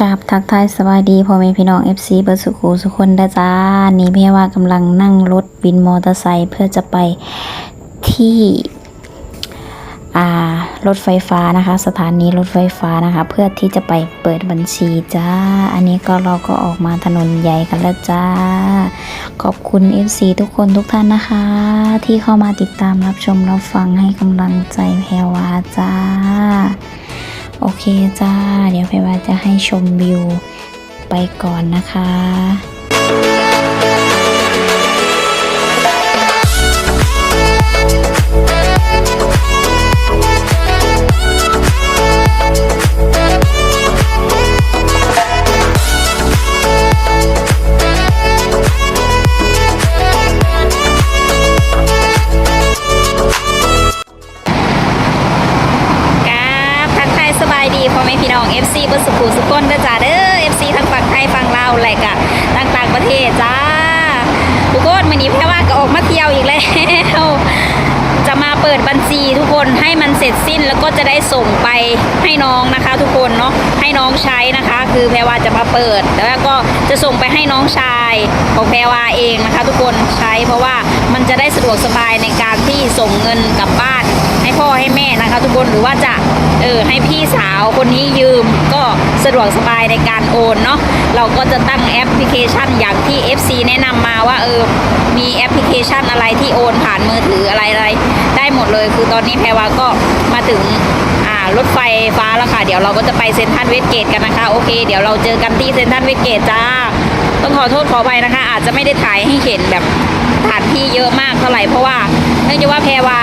กราบทักทายสวัสดีพ่อแม่พี่น้อง FC เบอร์สุขูสุคนด้จ้า นี่เพี่ว่ากำลังนั่งรถวินมอเตอร์ไซค์เพื่อจะไปที่อารถไฟฟ้านะคะ สถานีรถไฟฟ้านะคะ เพื่อที่จะไปเปิดบัญชีจ้า อันนี้ก็เราก็ออกมาถนนใหญ่กันแล้วจ้า ขอบคุณ FC ทุกคนทุกท่านนะคะ ที่เข้ามาติดตามรับชมรับฟังให้กำลังใจแพรวาจ้า โอเคจ้า เดี๋ยวไปว่าจะให้ชมวิวไปก่อนนะคะ ส่งไปให้น้องนะคะ ทุกคนเนาะให้น้องใช้นะคะ คือแพรว่าจะมาเปิด แล้วก็จะส่งไปให้น้องชายของแพรว่าเองนะคะ ทุกคนใช้เพราะว่ามันจะได้สะดวกสบายในการที่ส่งเงินกลับบ้าน ให้พ่อให้แม่นะคะ ทุกคนหรือว่าจะเออให้พี่สาวคนนี้ยืมก็สะดวกสบายในการโอนเนาะเราก็จะตั้งแอปพลิเคชันอย่างที่ FC แนะนำมาว่าเออมีแอปพลิเคชันอะไรที่โอนผ่านมือถืออะไรอะไรได้หมดเลย คือตอนนี้แพรวาก็มาถึง รถไฟฟ้าแล้วค่ะ เดี๋ยวเราก็จะไปเซ็นทรัลเวสเกตกันนะคะ โอเค เดี๋ยวเราเจอกันที่เซ็นทรัลเวสเกตจ้า ต้องขอโทษขออภัยนะคะ อาจจะไม่ได้ถ่ายให้เห็นแบบสถานที่เยอะมากเท่าไหร่เพราะว่าเนื่องจากว่าแพรวา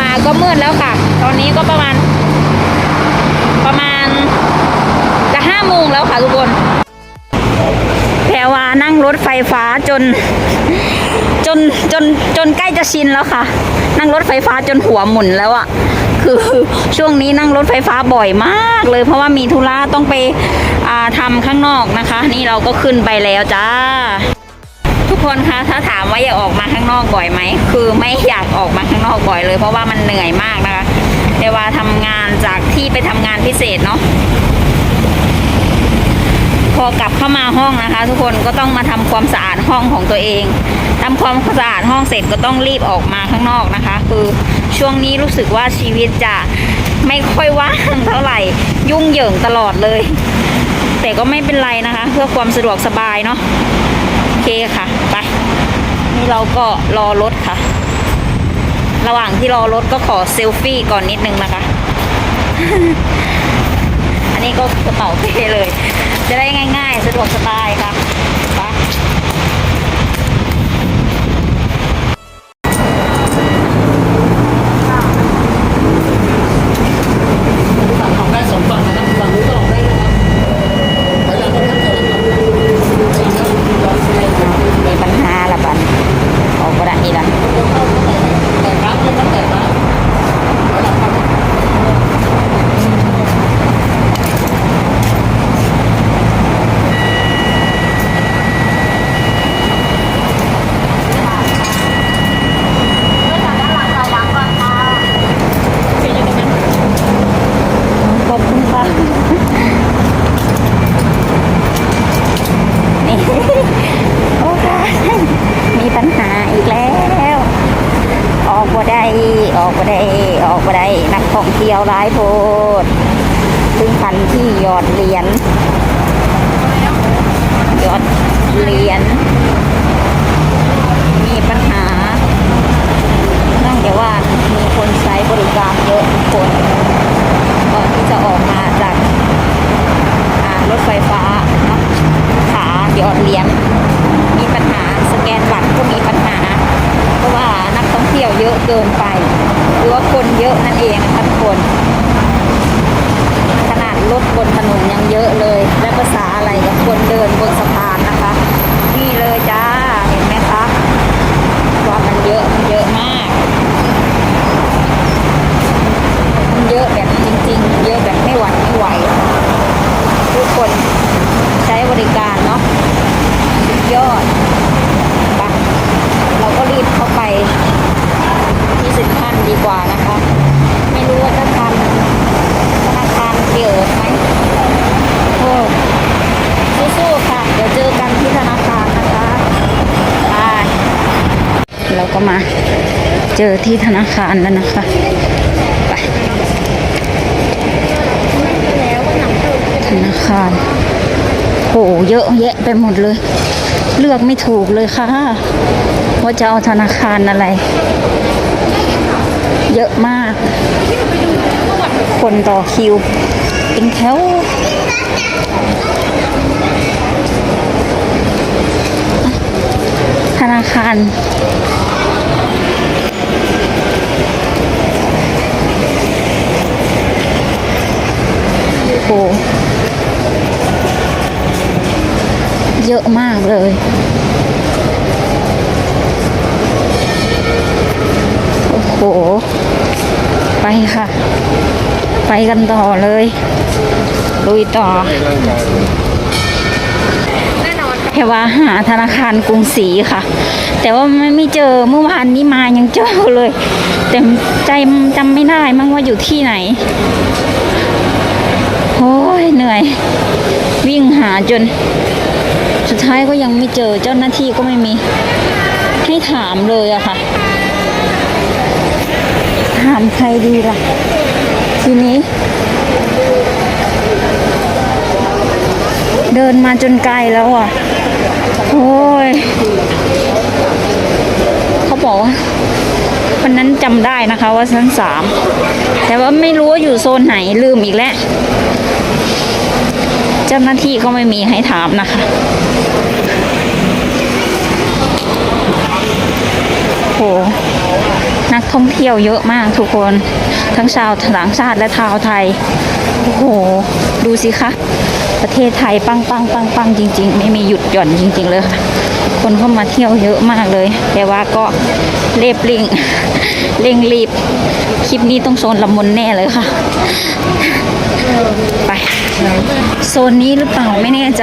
มาก็มืดแล้วค่ะ ตอนนี้ก็ประมาณ ประมาณจะห้าโมงแล้วค่ะทุกคน แพรวานั่งรถไฟฟ้าจน จนจนจนใกล้จะชินแล้วค่ะ นั่งรถไฟฟ้าจนหัวหมุนแล้วอะ คือช่วงนี้นั่งรถไฟฟ้าบ่อยมากเลย เพราะว่ามีธุระต้องไปทำข้างนอกนะคะ นี่เราก็ขึ้นไปแล้วจ้า ทุกคนคะถ้าถามว่าอยากออกมาข้างนอกบ่อยไหมคือไม่อยากออกมาข้างนอกบ่อยเลย เพราะว่ามันเหนื่อยมากนะคะเดว่าทำงานจากที่ไปทำงานพิเศษเนาะพอกลับเข้ามาห้องนะคะ ทุกคนก็ต้องมาทำความสะอาดห้องของตัวเองทำความสะอาดห้องเสร็จก็ต้องรีบออกมาข้างนอกนะคะ คือ ช่วงนี้รู้สึกว่าชีวิตจะไม่ค่อยว่างเท่าไหร่ ยุ่งเหยิงตลอดเลย แต่ก็ไม่เป็นไรนะคะ เพื่อความสะดวกสบายเนาะโอเคค่ะ ไป นี่เราก็รอรถค่ะ ระหว่างที่รอรถก็ขอเซลฟี่ก่อนนิดนึงนะคะ อันนี้ก็กระเป๋าเป้เลย จะได้ง่าย ๆ สะดวกสบายค่ะไป ฝั่งออกได้สองฝั่งนะครับฝั่งนู้นก็ออกได้นะครับถอยหลังก่อนครับถอยหลังก่อนถอยหลังครับ มีปัญหาละบันออกกระดาษนี่ละ แต่ครับไม่ต้องแต่ครับถอยหลังครับ ขอบคุณค่ะนี่ โอ้ค่ะมีปัญหาอีกแล้ว ออกบ่ได้ออกบ่ได้ออกบ่ได้นักท่องเที่ยวร้ายโพดถึงพันที่หยอดเหยอดเหรียญมีปัญหานื่งจากว่ามีคนใช้บริการเยอะคนก่อนที่จะออกมาจากรถไฟฟ้าเนาะขาหยอดเหรียญมีปัญหาสแกนบัตรก็มีปัญหา เพราะว่านักท่องเที่ยวเยอะเกินไป หรือว่าคนเยอะนั่นเองนะคะทุกคน รถบนถนนยังเยอะเลย และภาษาอะไรกับคนเดินบนสะพานนะคะ นี่เลยจ้า เห็นไหมคะว่ามันเยอะมันเยอะมาก มันเยอะแบบจริง ๆ เยอะแบบไม่หวั่นไม่ไหว ทุกคนใช้บริการเนาะสุดยอดไปเราก็รีบเข้าไปที่สินพันดีกว่านะคะ ไม่รู้ว่าจะทันธนาคารเปิดไหมโอ้ย มา เจอที่ธนาคารแล้วนะคะไปธนาคารโหเยอะแยะไปหมดเลย เลือกไม่ถูกเลยค่ะ ว่าจะเอาธนาคารอะไร เยอะมาก คนต่อคิวเป็นแถวธนาคาร หเยอะมากเลยโอ้โห ไปค่ะ ไปกันต่อเลยลุยต่อแค่ว่าหาธนาคารกรุงศรีค่ะ แต่ว่าไม่ไม่เจอเมื่อวานนี้มายังเจอเลย แต่ใจจำไม่ได้มั้งว่าอยู่ที่ไหนโอ้ ยเหนื่อย วิ่งหาจน สุดท้ายก็ยังไม่เจอเจ้าหน้าที่ก็ไม่มี ให้ถามเลยอะค่ะ ถามใครดีล่ะ ทีนี้ เดินมาจนไกลแล้วอะโอ้ยเขาบอกว่าวันนั้นจำได้นะคะว่าชั้นสามแต่ว่าไม่รู้ว่าอยู่โซนไหนลืมอีกแล้ว เจ้าหน้าที่ก็ไม่มีให้ถามนะคะโหนักท่องเที่ยวเยอะมากทุกคน ทั้งชาวต่างชาติและชาวไทย โอ้โห ดูสิคะ ประเทศไทยปังปังปังปังจริง ๆ ไม่มีหยุดหย่อนจริง ๆ เลยค่ะ คนเข้ามาเที่ยวเยอะมากเลย แต่ว่าก็เรียบลิงเร่งรีบ คลิปนี้ต้องโซนละมุนแน่เลยค่ะ โซนนี้หรือเปล่าไม่แน่ใจ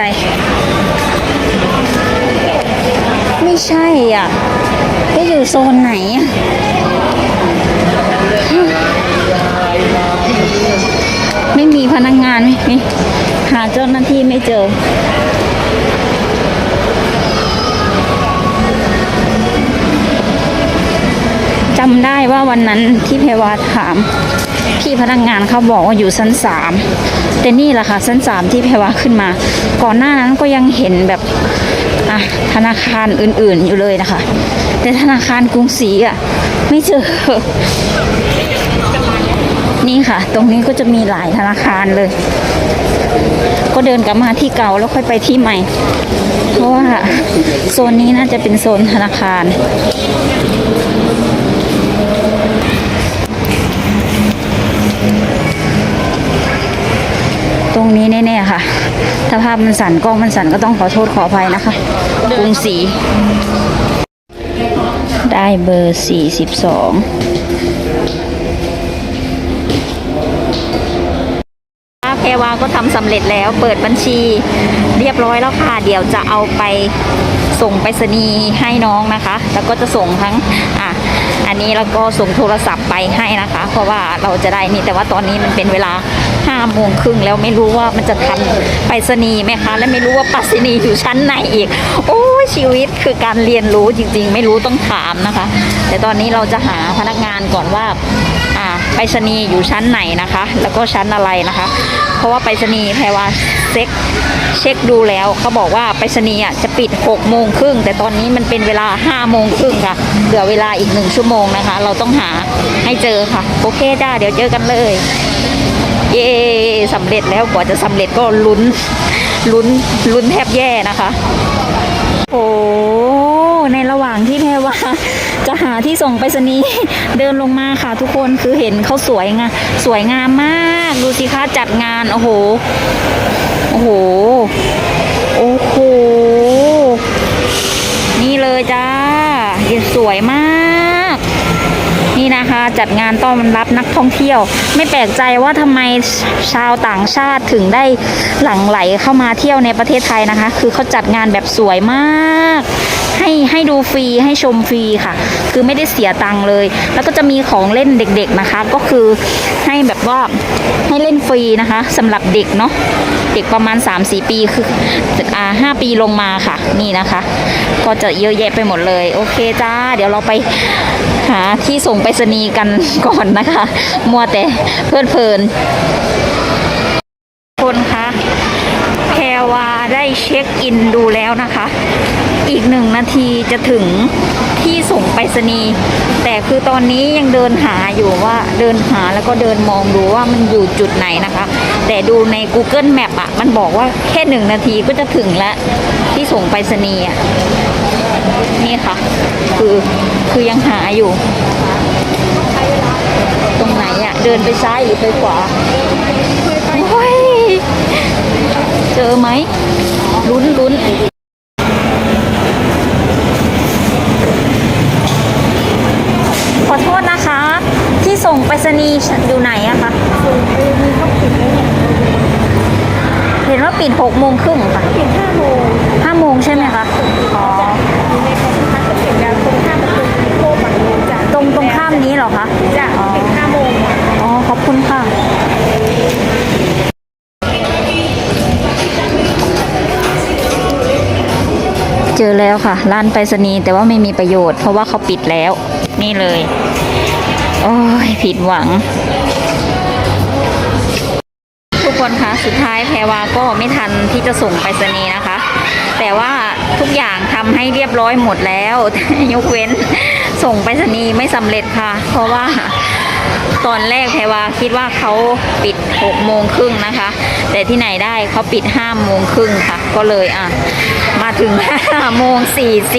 ไม่ใช่อะจะอยู่โซนไหนอะไม่มีพนักงานไม่มีหาเจ้าหน้าที่ไม่เจอจำได้ว่าวันนั้นที่เพวาถาม พี่พนักงานเขาบอกว่าอยู่ชั้นสาม แต่นี่แหละค่ะชั้นสามที่เพวาขึ้นมา ก่อนหน้านั้นก็ยังเห็นแบบอะธนาคารอื่นๆอยู่เลยนะคะ แต่ธนาคารกรุงศรีอะไม่เจอ นี่ค่ะ ตรงนี้ก็จะมีหลายธนาคารเลย ก็เดินกลับมาที่เก่าแล้วค่อยไปที่ใหม่ เพราะว่าโซนนี้น่าจะเป็นโซนธนาคาร ถ้าภาพมันสั่นกล้องมันสั่นก็ต้องขอโทษขออภัยนะคะกรุงศรีได้เบอร์42แพรวาก็ทำสำเร็จแล้วเปิดบัญชีเรียบร้อยแล้วค่ะ เดี๋ยวจะเอาไปส่งไปรษณีย์ให้น้องนะคะ แล้วก็จะส่งทั้งอะอันนี้แล้วก็ส่งโทรศัพท์ไปให้นะคะ เพราะว่าเราจะได้นี่แต่ว่าตอนนี้มันเป็นเวลา ห้าโมงครึ่งแล้วไม่รู้ว่ามันจะทันไปรษณีย์ไหมคะ และไม่รู้ว่าไปรษณีอยู่ชั้นไหนอีก โอ้ชีวิตคือการเรียนรู้จริง ๆ ไม่รู้ต้องถามนะคะ แต่ตอนนี้เราจะหาพนักงานก่อนว่าอ่าไปรษณีย์อยู่ชั้นไหนนะคะ แล้วก็ชั้นอะไรนะคะ เพราะว่าไปรษณีย์แพรว่าเช็คเช็คดูแล้วเขาบอกว่าไปรษณีย์อะจะปิด6โมงครึ่งแต่ตอนนี้มันเป็นเวลา5โมงครึ่งค่ะเหลือเวลาอีกหนึ่งชั่วโมงนะคะ เราต้องหาให้เจอค่ะ โอเคจ้าเดี๋ยวเจอกันเลย เย้สำเร็จแล้วกว่าจะสำเร็จก็ลุ้นลุ้นลุ้นแทบแย่นะคะ โอ้ในระหว่างที่แพรว่าจะหาที่ส่งไปรษณีย์เดินลงมาค่ะทุกคนคือเห็นเขาสวยงามสวยงามมาก ดูสิคะจัดงาน โอ้โห โอ้โห โอ้โห นี่เลยจ้าสวยมาก นี่นะคะจัดงานต้อนรับนักท่องเที่ยว ไม่แปลกใจว่าทำไมชาวต่างชาติถึงได้หลั่งไหลเข้ามาเที่ยวในประเทศไทยนะคะ คือเขาจัดงานแบบสวยมาก ให้ให้ดูฟรีให้ชมฟรีค่ะ คือไม่ได้เสียตังค์เลย แล้วก็จะมีของเล่นเด็กๆนะคะ ก็คือให้แบบว่าให้เล่นฟรีนะคะสำหรับเด็กเนาะเด็กประมาณ 3-4 ปีคืออ่าห้าปีลงมาค่ะ นี่นะคะ ก็จะเยอะแยะไปหมดเลย โอเคจ้า เดี๋ยวเราไปหาที่ส่งไปรษณีย์กันก่อนนะคะ มัวแต่เพลิดเพลิน คนคะแพรวาได้เช็คอินดูแล้วนะคะ อีกหนึ่งนาทีจะถึงที่ส่งไปรษณีย์แต่คือตอนนี้ยังเดินหาอยู่ว่าเดินหาแล้วก็เดินมองดูว่ามันอยู่จุดไหนนะคะ แต่ดูใน Google Map อะมันบอกว่าแค่หนึ่งนาทีก็จะถึงแล้ว ที่ส่งไปรษณีย์อะนี่ค่ะ คือคือยังหาอยู่ ตรงไหนอะเดินไปซ้ายหรือไปขวาโอ้ยเจอไหมลุ้นลุ้นขอโทษนะคะ ที่ส่งไปรษณีย์ อยู่ไหนอะคะเห็นว่าปิดหกโมงครึ่งค่ะปิดห้าโมงห้าโมงใช่ไหมคะอ๋ออยู่ในกองทัพก็เขียนแล้วตรงข้ามประตูโคบังจ้ะตรงตรงข้ามนี้เหรอคะจ้ะปิดห้าโมงอ๋อขอบคุณค่ะเจอแล้วค่ะร้านไปรษณีย์แต่ว่าไม่มีประโยชน์เพราะว่าเขาปิดแล้ว นี่เลยโอ้ยผิดหวัง ทุกคนคะสุดท้ายแพรวาก็ไม่ทันที่จะส่งไปรษณีย์นะคะ แต่ว่าทุกอย่างทำให้เรียบร้อยหมดแล้วยกเว้นส่งไปรษณีย์ไม่สำเร็จค่ะ เพราะว่า ตอนแรกแพรวาคิดว่าเขาปิด6โมงครึ่งนะคะ แต่ที่ไหนได้เขาปิด5โมงครึ่งค่ะ ก็เลยอะมาถึง5โมง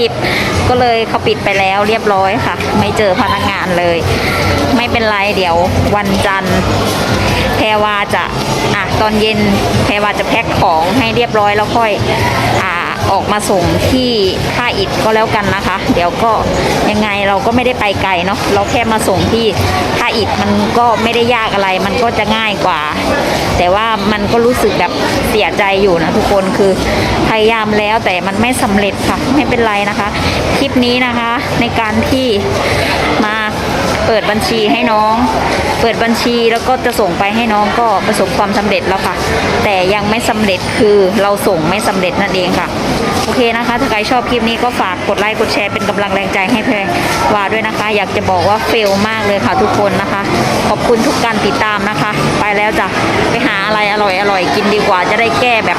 40 ก็เลยเขาปิดไปแล้วเรียบร้อยค่ะ ไม่เจอพนักงานเลย ไม่เป็นไรเดี๋ยววันจันทร์แพรวาจะอะตอนเย็นแพรวาจะแพ็คของให้เรียบร้อยแล้วค่อยอ่า ออกมาส่งที่ท่าอิฐก็แล้วกันนะคะ เดี๋ยวก็ยังไงเราก็ไม่ได้ไปไกลเนาะเราแค่มาส่งที่ท่าอิฐมันก็ไม่ได้ยากอะไร มันก็จะง่ายกว่า แต่ว่ามันก็รู้สึกแบบเสียใจอยู่นะทุกคนคือพยายามแล้วแต่มันไม่สำเร็จค่ะไม่เป็นไรนะคะ คลิปนี้นะคะในการที่มา เปิดบัญชีให้น้อง เปิดบัญชีแล้วก็จะส่งไปให้น้องก็ประสบความสำเร็จแล้วค่ะ แต่ยังไม่สำเร็จคือเราส่งไม่สำเร็จนั่นเองค่ะ โอเคนะคะ ถ้าใครชอบคลิปนี้ก็ฝากกดไลค์กดแชร์เป็นกำลังแรงใจให้แพรวาด้วยนะคะ อยากจะบอกว่าเฟลมากเลยค่ะทุกคนนะคะ ขอบคุณทุกการติดตามนะคะ ไปแล้วจ้ะไปหาอะไรอร่อยอร่อยกินดีกว่าจะได้แก้แบบ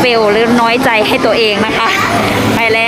เฟลหรือน้อยใจให้ตัวเองนะคะ ไปแล้ว